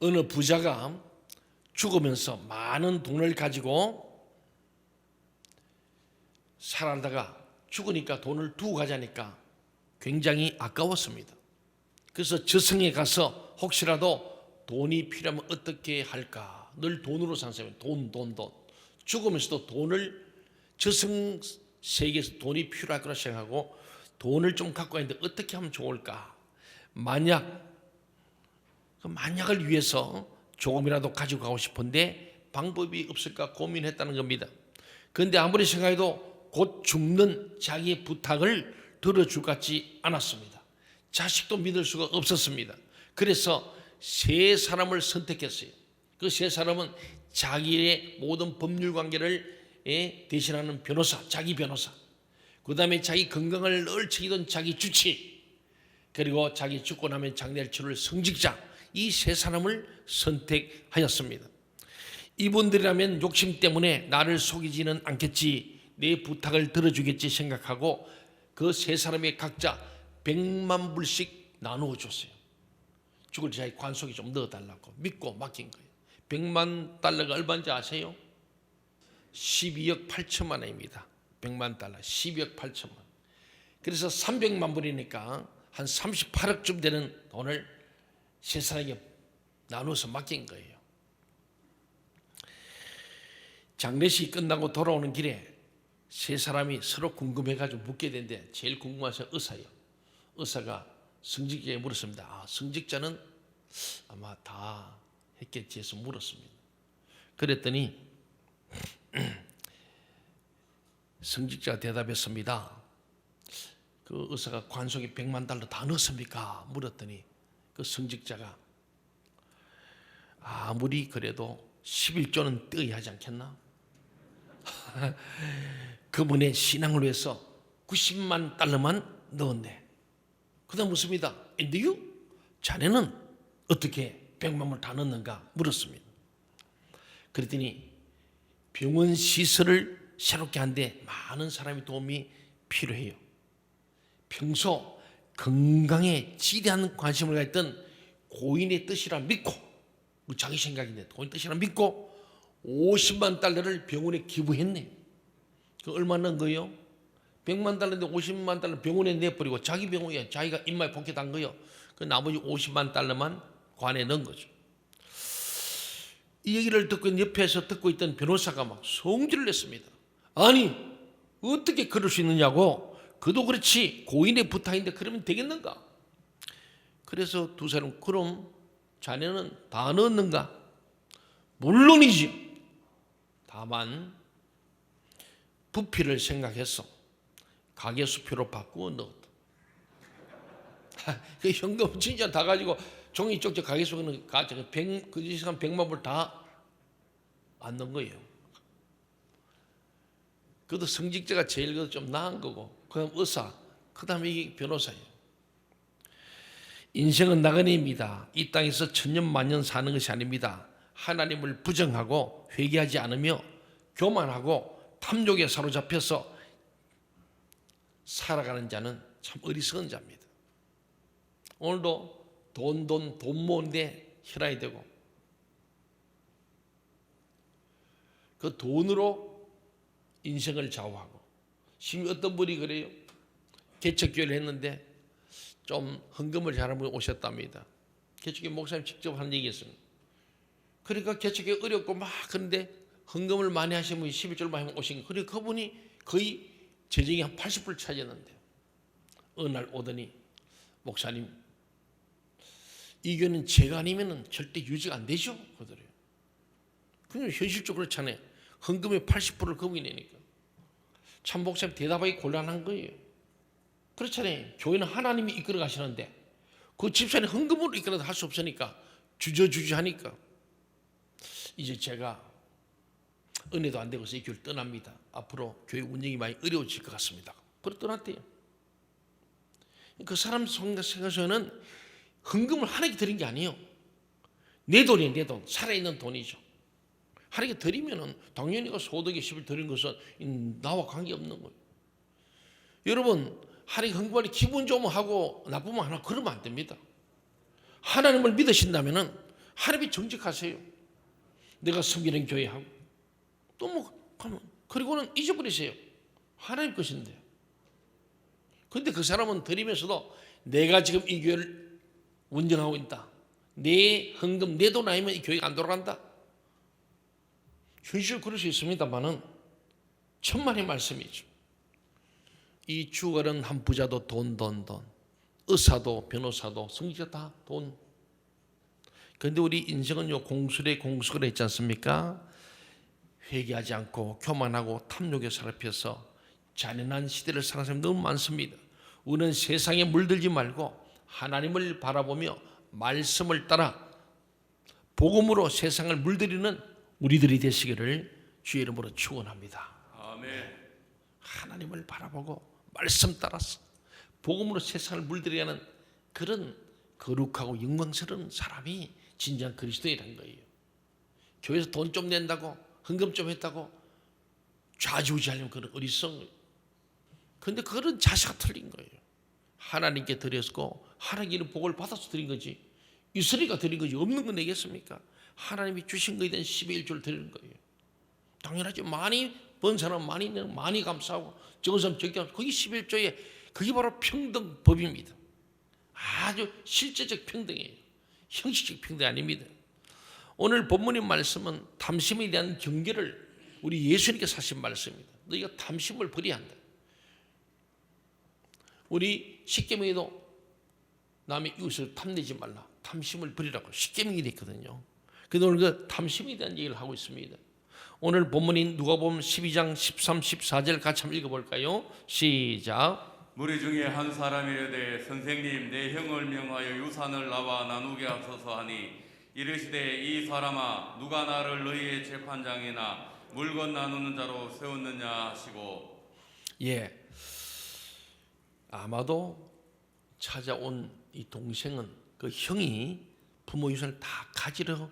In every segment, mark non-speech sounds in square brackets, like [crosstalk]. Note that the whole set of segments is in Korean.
어느 부자가 죽으면서 많은 돈을 가지고 살아다가 죽으니까 돈을 두고 가자니까 굉장히 아까웠습니다. 그래서 저승에 가서 혹시라도 돈이 필요하면 어떻게 할까? 늘 돈으로 산 사람이 돈, 돈, 돈. 죽으면서도 돈을 저승 세계에서 돈이 필요할 거라 생각하고 돈을 좀 갖고 있는데 어떻게 하면 좋을까? 만약 그 만약을 위해서 조금이라도 가지고 가고 싶은데 방법이 없을까 고민했다는 겁니다. 그런데 아무리 생각해도 곧 죽는 자기의 부탁을 들어줄 것 같지 않았습니다. 자식도 믿을 수가 없었습니다. 그래서 세 사람을 선택했어요. 그 세 사람은 자기의 모든 법률 관계를 예, 대신하는 변호사, 자기 변호사. 그 다음에 자기 건강을 늘 챙기던 자기 주치. 그리고 자기 죽고 나면 장례를 치를 성직자. 이 세 사람을 선택하였습니다. 이분들이라면 욕심 때문에 나를 속이지는 않겠지, 내 부탁을 들어주겠지 생각하고 그 세 사람의 각자 100만 불씩 나누어 줬어요. 죽을 자기 관속에 좀 넣어달라고 믿고 맡긴 거예요. 100만 달러가 얼마인지 아세요? 12억 8천만 원입니다. 100만 달러, 12억 8천만. 그래서 300만 불이니까 한 38억쯤 되는 돈을 세 사람에게 나눠서 맡긴 거예요. 장례식 끝나고 돌아오는 길에 세 사람이 서로 궁금해가지고 묻게 되는데 제일 궁금해서 의사예요. 의사가 성직자에 물었습니다. 아, 성직자는 아마 다 했겠지 해서 물었습니다. 그랬더니 [clears throat] 성직자가 대답했습니다. 그 의사가 관속에 100만 달러 다 넣었습니까? 물었더니 그 성직자가 아무리 그래도 11조는 떼어야 하지 않겠나? [laughs] 그분의 신앙을 위해서 90만 달러만 넣었네. 그 다음 묻습니다. 인데요? 자네는 어떻게 100만 불다 넣는가? 물었습니다. 그랬더니 병원 시설을 새롭게 한데 많은 사람의 도움이 필요해요. 평소 건강에 지대한 관심을 가했던 고인의 뜻이라 믿고 뭐 자기 생각인데 고인 뜻이라 믿고 50만 달러를 병원에 기부했네. 그 얼마 넣은 거요? 100만 달러인데 50만 달러 병원에 내버리고 자기 병원에 자기가 입마에 복귀한 거요. 그 나머지 50만 달러만 관에 넣은 거죠. 이 얘기를 듣고 옆에서 듣고 있던 변호사가 막 성질을 냈습니다. 아니 어떻게 그럴 수 있느냐고 그도 그렇지 고인의 부탁인데 그러면 되겠는가? 그래서 두 사람 그럼 자네는 다 넣었는가? 물론이지. 다만 부피를 생각해서 가계 수표로 바꾸어 넣었다. [laughs] 그 현금 진짜 다 가지고 종이 쪽쪽 수표는 가지고 백그 시간 백만 불 다 안 넣은 거예요. 그것도 성직자가 제일 좀 나은 거고 그다음 의사 그다음에 이게 변호사예요. 인생은 나그네입니다. 이 땅에서 천년 만년 사는 것이 아닙니다. 하나님을 부정하고 회개하지 않으며 교만하고 탐욕에 사로잡혀서 살아가는 자는 참 어리석은 자입니다. 오늘도 돈, 돈, 돈 모으는데 혈안이 되고 그 돈으로 인생을 좌우하고 심히 어떤 분이 그래요. 개척교회를 했는데 좀 헌금을 분이 오셨답니다. 개척교회 목사님 직접 하는 얘기 있습니다. 그러니까 개척교회 어렵고 막 그런데 헌금을 많이 하시는 분이 11절 많이 오신 거. 그래 그분이 거의 재정이 한 80불 차지했는데 어느 날 오더니 목사님 이 교회는 제가 아니면 절대 유지가 안 되죠. 그러더래요. 그냥 현실적으로 그렇잖아요. 헌금의 80%를 그분이 내니까. 참 목사님 대답하기 곤란한 거예요. 그렇잖아요. 교회는 하나님이 이끌어 가시는데 그 집사님 헌금으로 이끌어도 할수 없으니까 주저주저 하니까 이제 제가 은혜도 안 되고서 이 교회를 떠납니다. 앞으로 교회 운영이 많이 어려워질 것 같습니다. 그래 떠났대요. 그 사람 생각에서는 헌금을 하나님께 드린 게 아니에요. 내 돈이 내 돈, 살아있는 돈이죠. 하나님께 드리면은 당연히 그 소득의 10을 드린 것은 나와 관계없는 거예요. 여러분, 하나님 때 기분 좋으면 하고 나쁘면 하나 그러면 안 됩니다. 하나님을 믿으신다면은 하나님이 정직하세요. 내가 섬기는 교회 하고 또뭐 하면 그리고는 잊어버리세요. 하나님 것인데. 근데 그 사람은 드리면서도 내가 지금 이 교회를 운영하고 있다. 내 헌금, 내 돈 아니면 이 교회가 안 돌아간다. 현실 그럴 수 있습니다만은 천만의 말씀이죠. 이 주가는 한 부자도 돈, 돈, 돈. 의사도 변호사도 성직자 다 돈. 그런데 우리 인생은 요 공술에 공수를 했지 않습니까? 회개하지 않고 교만하고 탐욕에 사로펴서 잔인한 시대를 사는 사람이 너무 많습니다. 우리는 세상에 물들지 말고 하나님을 바라보며 말씀을 따라 복음으로 세상을 물들이는 우리들이 되시기를 주의 이름으로 축원합니다. 아멘. 하나님을 바라보고 말씀 따라서 복음으로 세상을 물들이게 하는 그런 거룩하고 영광스러운 사람이 진정 그리스도이라는 거예요. 교회에서 돈 좀 낸다고 헌금 좀 했다고 좌지우지하려면 그런 어리석은 근데 그런 자세가 틀린 거예요. 하나님께 드렸고 하나님의 복을 받아서 드린 거지. 이스라엘가 드린 거지. 없는 거 내겠습니까? 하나님이 주신 거에 대한 12일 줄 드리는 거예요. 당연하죠. 많이 번 사람 많이 내는 많이 감사하고 적은 사람 적게 감사하고 그게 11조에 그게 바로 평등법입니다. 아주 실제적 평등이에요. 형식적 평등 아닙니다. 오늘 본문의 말씀은 탐심에 대한 경계를 우리 예수님께서 하신 말씀입니다. 너희가 탐심을 버려야 한다. 우리 십계명에도 남의 이웃을 탐내지 말라. 탐심을 버리라고 십계명이 돼 있거든요. 그래서 오늘 그 탐심에 대한 얘기를 하고 있습니다. 오늘 본문인 누가 보면 12장 13, 14절 같이 한번 읽어볼까요? 시작. 무리 중에 한 사람이 이르되 선생님 내 형을 명하여 유산을 나와 나누게 하소서 하니 이르시되 이 사람아 누가 나를 너희의 재판장이나 물건 나누는 자로 세웠느냐 하시고 예. 아마도 찾아온 이 동생은 그 형이 부모 유산을 다 가지려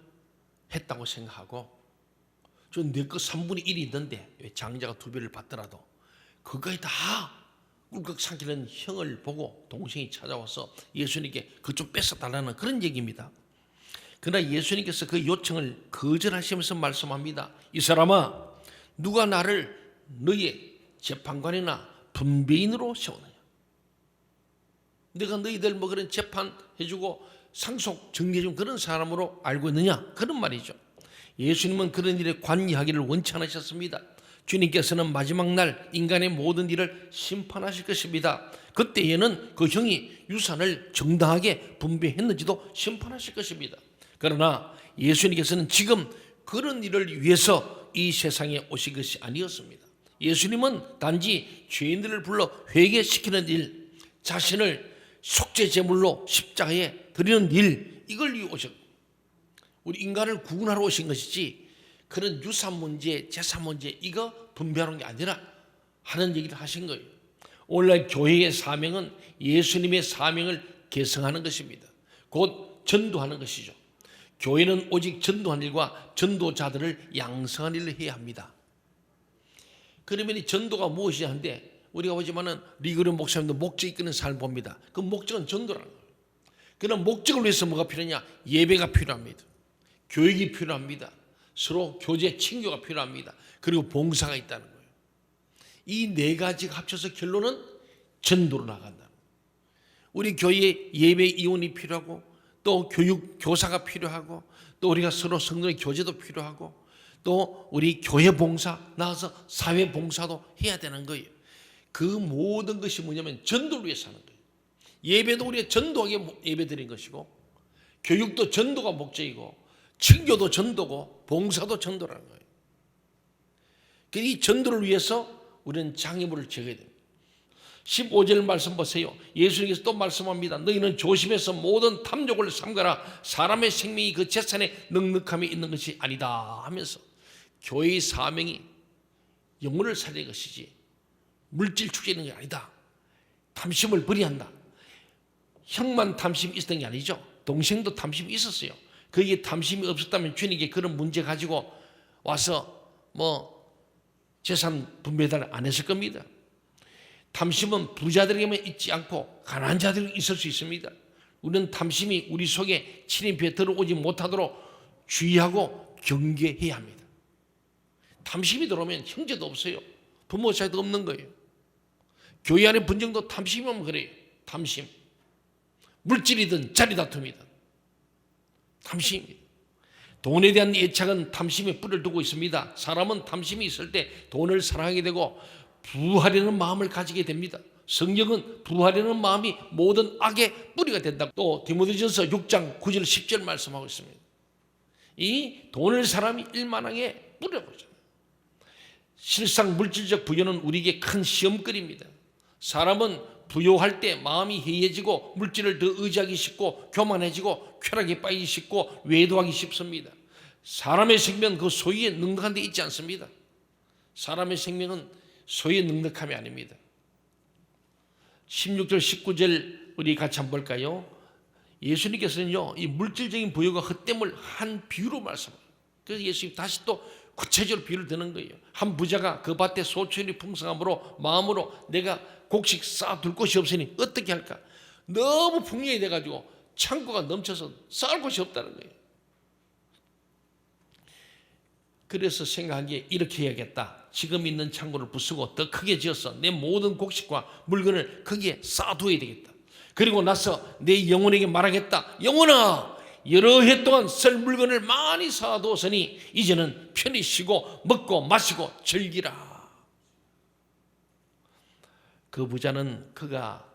했다고 생각하고 저내거 3분의 1이 있는데 왜 장자가 두 배를 받더라도 그거에 다 꿀꺽 삼키는 형을 보고 동생이 찾아와서 예수님께 그거 좀 뺏어달라는 그런 얘기입니다. 그러나 예수님께서 그 요청을 거절하시면서 말씀합니다. 이 사람아, 누가 나를 너의 재판관이나 분배인으로 세우느냐? 내가 너희들 뭐 그런 재판해주고 상속 정리해준 그런 사람으로 알고 있느냐? 그런 말이죠. 예수님은 그런 일에 관여하기를 원치 않으셨습니다. 주님께서는 마지막 날 인간의 모든 일을 심판하실 것입니다. 그때에는 그 형이 유산을 정당하게 분배했는지도 심판하실 것입니다. 그러나 예수님께서는 지금 그런 일을 위해서 이 세상에 오신 것이 아니었습니다. 예수님은 단지 죄인들을 불러 회개시키는 일, 자신을 속죄 제물로 십자가에 드리는 일 이걸 위해 오셨고 우리 인간을 구원하러 오신 것이지 그런 유산 문제, 재산 문제 이거 분배하는 게 아니라 하는 얘기를 하신 거예요. 오늘날 교회의 사명은 예수님의 사명을 계승하는 것입니다. 곧 전도하는 것이죠. 교회는 오직 전도한 일과 전도자들을 양성한 일을 해야 합니다. 그러면 이 전도가 무엇이냐 한데 우리가 보지만은 리그르 목사님도 목적 이끄는 삶을 봅니다. 그 목적은 전도라는 거예요. 그런 목적을 위해서 뭐가 필요하냐? 예배가 필요합니다. 교육이 필요합니다. 서로 교제 친교가 필요합니다. 그리고 봉사가 있다는 거예요. 이 네 가지가 합쳐서 결론은 전도로 나간다. 우리 교회에 예배 이혼이 필요하고 또 교육 교사가 필요하고 또 우리가 서로 성도의 교제도 필요하고 또 우리 교회 봉사 나가서 사회 봉사도 해야 되는 거예요. 그 모든 것이 뭐냐면 전도를 위해서 하는 거예요. 예배도 우리가 전도하게 예배 드린 것이고 교육도 전도가 목적이고 친교도 전도고 봉사도 전도라는 거예요. 그이 전도를 위해서 우리는 장애물을 제거해야 됩니다. 15절 말씀 보세요. 예수님께서 또 말씀합니다. 너희는 조심해서 모든 탐욕을 삼가라. 사람의 생명이 그 재산에 넉넉함이 있는 것이 아니다 하면서 교회의 사명이 영혼을 살리는 것이지 물질 축제는 게 아니다. 탐심을 버려야 한다. 형만 탐심이 있었던 게 아니죠. 동생도 탐심이 있었어요. 거기에 탐심이 없었다면 주님께 그런 문제 가지고 와서 뭐 재산 분배달 안 했을 겁니다. 탐심은 부자들에게만 있지 않고 가난한 자들에게 있을 수 있습니다. 우리는 탐심이 우리 속에 침입해 들어오지 못하도록 주의하고 경계해야 합니다. 탐심이 들어오면 형제도 없어요. 부모 사이도 없는 거예요. 교회 안에 분쟁도 탐심이 오면 그래요. 탐심. 물질이든 자리 다툼이든 탐심입니다. 돈에 대한 애착은 탐심에 뿔을 두고 있습니다. 사람은 탐심이 있을 때 돈을 사랑하게 되고 부하려는 마음을 가지게 됩니다. 성경은 부하려는 마음이 모든 악의 뿌리가 된다. 또 디모데전서 6장 9절 10절 말씀하고 있습니다. 이 돈을 사람이 일만하게 뿌려보죠. 실상 물질적 부여는 우리에게 큰 시험거리입니다. 사람은 부여할 때 마음이 해이해지고 물질을 더 의지하기 쉽고 교만해지고 쾌락에 빠지기 쉽고 외도하기 쉽습니다. 사람의 생명 그 소유에 넉넉한 데 있지 않습니다. 사람의 생명은 소유에 넉넉함이 아닙니다. 16절 19절 우리 같이 한번 볼까요? 예수님께서는요 이 물질적인 부여가 헛됨을 한 비유로 말씀합니다. 그래서 예수님 다시 또 구체적으로 비유를 드는 거예요. 한 부자가 그 밭에 소출이 풍성함으로 마음으로 내가 곡식 쌓아둘 곳이 없으니 어떻게 할까? 너무 풍년이 돼가지고 창고가 넘쳐서 쌓을 곳이 없다는 거예요. 그래서 생각하기에 이렇게 해야겠다. 지금 있는 창고를 부수고 더 크게 지어서 내 모든 곡식과 물건을 거기에 쌓아두어야 되겠다. 그리고 나서 내 영혼에게 말하겠다. 영혼아, 여러 해 동안 쓸 물건을 많이 쌓아두었으니 이제는 편히 쉬고 먹고 마시고 즐기라. 그 부자는 그가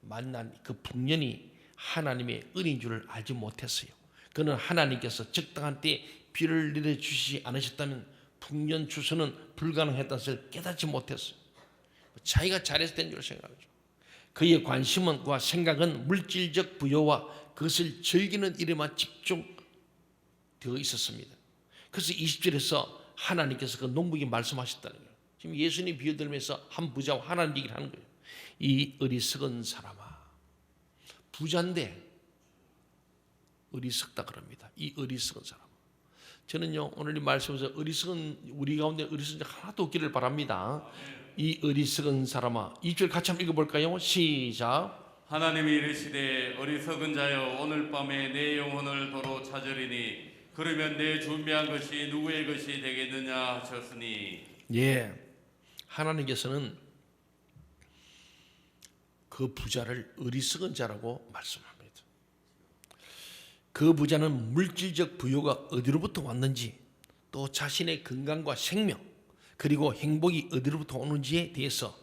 만난 그 풍년이 하나님의 은인 줄을 알지 못했어요. 그는 하나님께서 적당한 때에 비를 내려 주시지 않으셨다면 풍년 추수는 불가능했다는 것을 깨닫지 못했어요. 자기가 잘해서 된줄 생각하죠. 그의 관심과 생각은 물질적 부여와 그것을 즐기는 일에만 집중되어 있었습니다. 그래서 20절에서 하나님께서 그 농부에게 말씀하셨다는 거예요. 지금 예수님 비유 들면서 한 부자와 하나님 얘기를 하는 거예요. 이 어리석은 사람아. 부자인데 어리석다 그럽니다. 이 어리석은 사람. 저는요 오늘 이 말씀에서 어리석은 우리 가운데 어리석은 자 하나도 없기를 바랍니다. 이 어리석은 사람아. 이절 같이 한번 읽어볼까요? 시작. 하나님이 이르시되 어리석은 자여 오늘 밤에 내 영혼을 도로 찾으리니 그러면 내 준비한 것이 누구의 것이 되겠느냐 하셨으니 예. 하나님께서는 그 부자를 어리석은 자라고 말씀합니다. 그 부자는 물질적 부여가 어디로부터 왔는지 또 자신의 건강과 생명 그리고 행복이 어디로부터 오는지에 대해서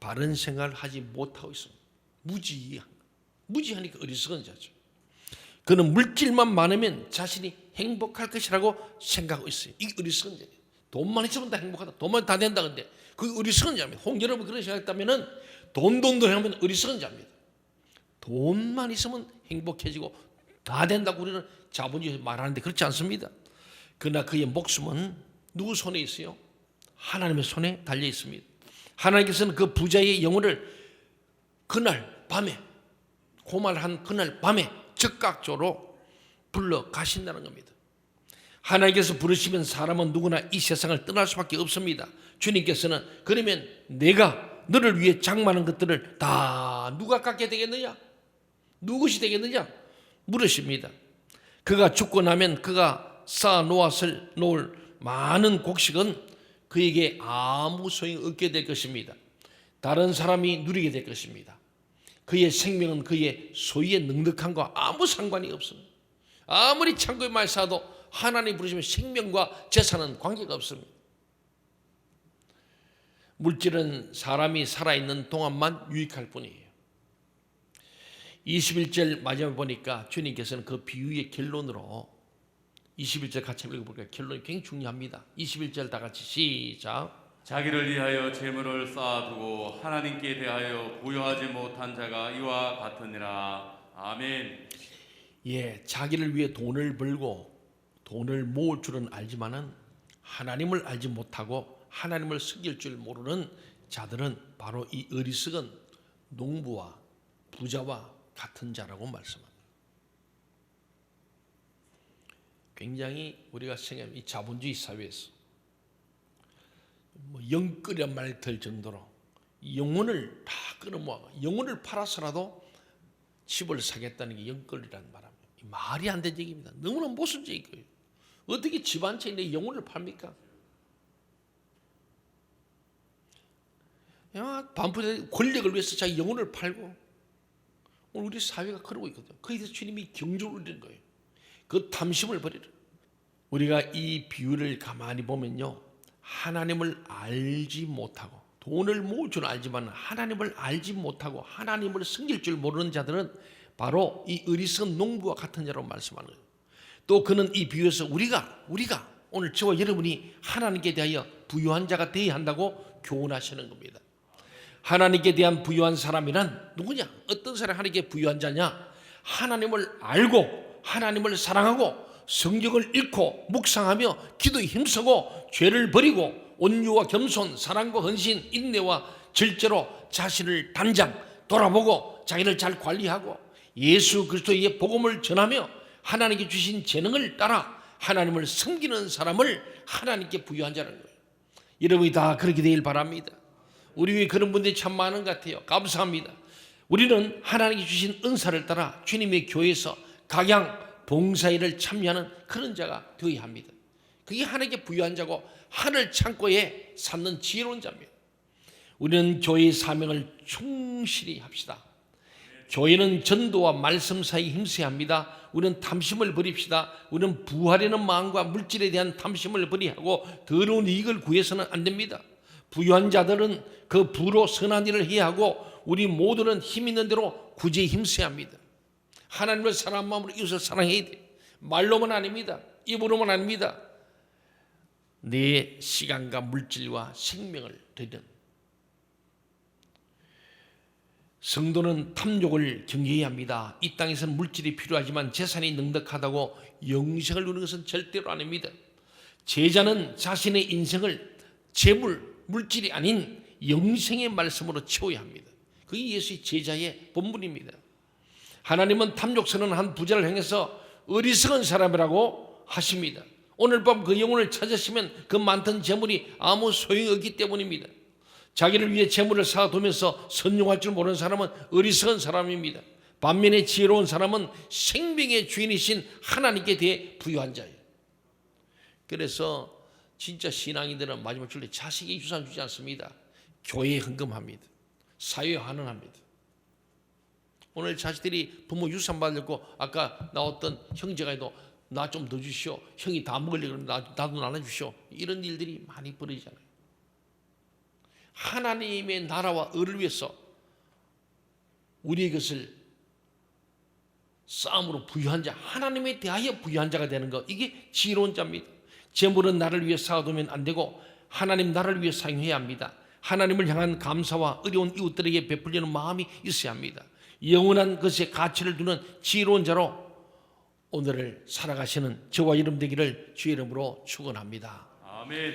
바른 생각을 하지 못하고 있습니다. 무지한 무지하니까 어리석은 자죠. 그는 물질만 많으면 자신이 행복할 것이라고 생각하고 있어요. 이게 어리석은 자예요. 돈만 있으면 다 행복하다. 돈만 다 된다. 근데 그 어리석은 자입니다. 홍 여러분 그런 생각했다면은 돈 돈 돈 하면 어리석은 자입니다. 돈만 있으면 행복해지고 다 된다고 우리는 자본주의 말하는데 그렇지 않습니다. 그러나 그의 목숨은 누구 손에 있어요? 하나님의 손에 달려 있습니다. 하나님께서는 그 부자의 영혼을 그날 밤에 고말한 그날 밤에 즉각적으로 불러 가신다는 겁니다. 하나님께서 부르시면 사람은 누구나 이 세상을 떠날 수밖에 없습니다. 주님께서는 그러면 내가 너를 위해 장만한 것들을 다 누가 갖게 되겠느냐? 누구시 되겠느냐? 물으십니다. 그가 죽고 나면 그가 쌓아 놓았을 놓을 많은 곡식은 그에게 아무 소용 없게 될 것입니다. 다른 사람이 누리게 될 것입니다. 그의 생명은 그의 소유의 넉넉함과 아무 상관이 없습니다. 아무리 많이 쌓아도 하나님 부르시면 생명과 재산은 관계가 없습니다. 물질은 사람이 살아있는 동안만 유익할 뿐이에요. 21절 마지막에 보니까 주님께서는 그 비유의 결론으로 21절 같이 읽어볼까요? 결론이 굉장히 중요합니다. 21절 다 같이 시작. 자기를 위하여 재물을 쌓아두고 하나님께 대하여 부여하지 못한 자가 이와 같으니라 아멘 예, 자기를 위해 돈을 벌고 돈을 모을 줄은 알지만은 하나님을 알지 못하고 하나님을 섬길 줄 모르는 자들은 바로 이 어리석은 농부와 부자와 같은 자라고 말씀합니다. 굉장히 우리가 생각하는 이 자본주의 사회에서 뭐 영끌이란 말이 들 정도로 영혼을 다 끌어모아 영혼을 팔아서라도 집을 사겠다는 게 바람이에요. 이 말이 안 되는 얘기입니다. 너무나 모순적인 거예요. 어떻게 집 한 채에 내 영혼을 팝니까? 야, 반포대 권력을 위해서 자기 영혼을 팔고 오늘 우리 사회가 그러고 있거든요. 거기에 대해서 주님이 경주를 올리는 거예요. 그 탐심을 버리라. 우리가 이 비유를 가만히 보면요. 하나님을 알지 못하고 돈을 모을 줄 알지만 하나님을 알지 못하고 하나님을 섬길 줄 모르는 자들은 바로 이 어리석은 농부와 같은 자라고 말씀하는 거예요. 또 그는 이 비유에서 우리가 우리가 오늘 저와 여러분이 하나님께 대하여 부유한 자가 되어야 한다고 교훈하시는 겁니다. 하나님께 대한 부유한 사람이란 누구냐? 어떤 사람이 하나님께 부유한 자냐? 하나님을 알고 하나님을 사랑하고 성경을 읽고 묵상하며 기도에 힘쓰고 죄를 버리고 온유와 겸손, 사랑과 헌신, 인내와 절제로 자신을 단장 돌아보고 자기를 잘 관리하고 예수 그리스도의 복음을 전하며 하나님께 주신 재능을 따라 하나님을 섬기는 사람을 하나님께 부유한 자라는 거예요. 여러분이 다 그렇게 되길 바랍니다. 우리 위에 그런 분들이 참 많은 것 같아요. 감사합니다. 우리는 하나님께 주신 은사를 따라 주님의 교회에서 각양 봉사일을 참여하는 그런 자가 되어야 합니다. 그게 하나님께 부유한 자고 하늘 창고에 쌓는 지혜로운 자입니다. 우리는 교회의 사명을 충실히 합시다. 교회는 전도와 말씀 사이 힘써야 합니다. 우리는 탐심을 버립시다. 우리는 부하려는 마음과 물질에 대한 탐심을 버리하고 더러운 이익을 구해서는 안 됩니다. 부유한 자들은 그 부로 선한 일을 해야 하고 우리 모두는 힘 있는 대로 구제에 힘써야 합니다. 하나님을 사랑한 마음으로 이웃을 사랑해야 돼. 말로만 아닙니다. 입으로만 아닙니다. 내 시간과 물질과 생명을 드리는 성도는 탐욕을 경계해야 합니다. 이 땅에서는 물질이 필요하지만 재산이 넉넉하다고 영생을 누리는 것은 절대로 아닙니다. 제자는 자신의 인생을 재물, 물질이 아닌 영생의 말씀으로 채워야 합니다. 그게 예수의 제자의 본분입니다. 하나님은 탐욕스러운 한 부자를 향해서 어리석은 사람이라고 하십니다. 오늘 밤 그 영혼을 찾으시면 그 많던 재물이 아무 소용이 없기 때문입니다. 자기를 위해 재물을 쌓아두면서 선용할 줄 모르는 사람은 어리석은 사람입니다. 반면에 지혜로운 사람은 생명의 주인이신 하나님께 대해 부유한 자예요. 그래서 진짜 신앙인들은 마지막 줄에 자식이 유산 주지 않습니다. 교회에 헌금합니다. 사회에 환원합니다. 오늘 자식들이 부모 유산 받았고 아까 나왔던 형제가 해도 나 좀 더 주시오. 형이 다 먹으려고 나, 나도 나눠주시오. 이런 일들이 많이 벌어지잖아요. 하나님의 나라와 을을 위해서 우리의 것을 싸움으로 부유한 자, 하나님에 대하여 부유한 자가 되는 것, 이게 지혜로운 자입니다. 재물은 나를 위해 쌓아두면 안 되고 하나님 나를 위해 사용해야 합니다. 하나님을 향한 감사와 어려운 이웃들에게 베풀려는 마음이 있어야 합니다. 영원한 것에 가치를 두는 지혜로운 자로 오늘을 살아가시는 저와 이름 되기를 주의 이름으로 축원합니다. 아멘.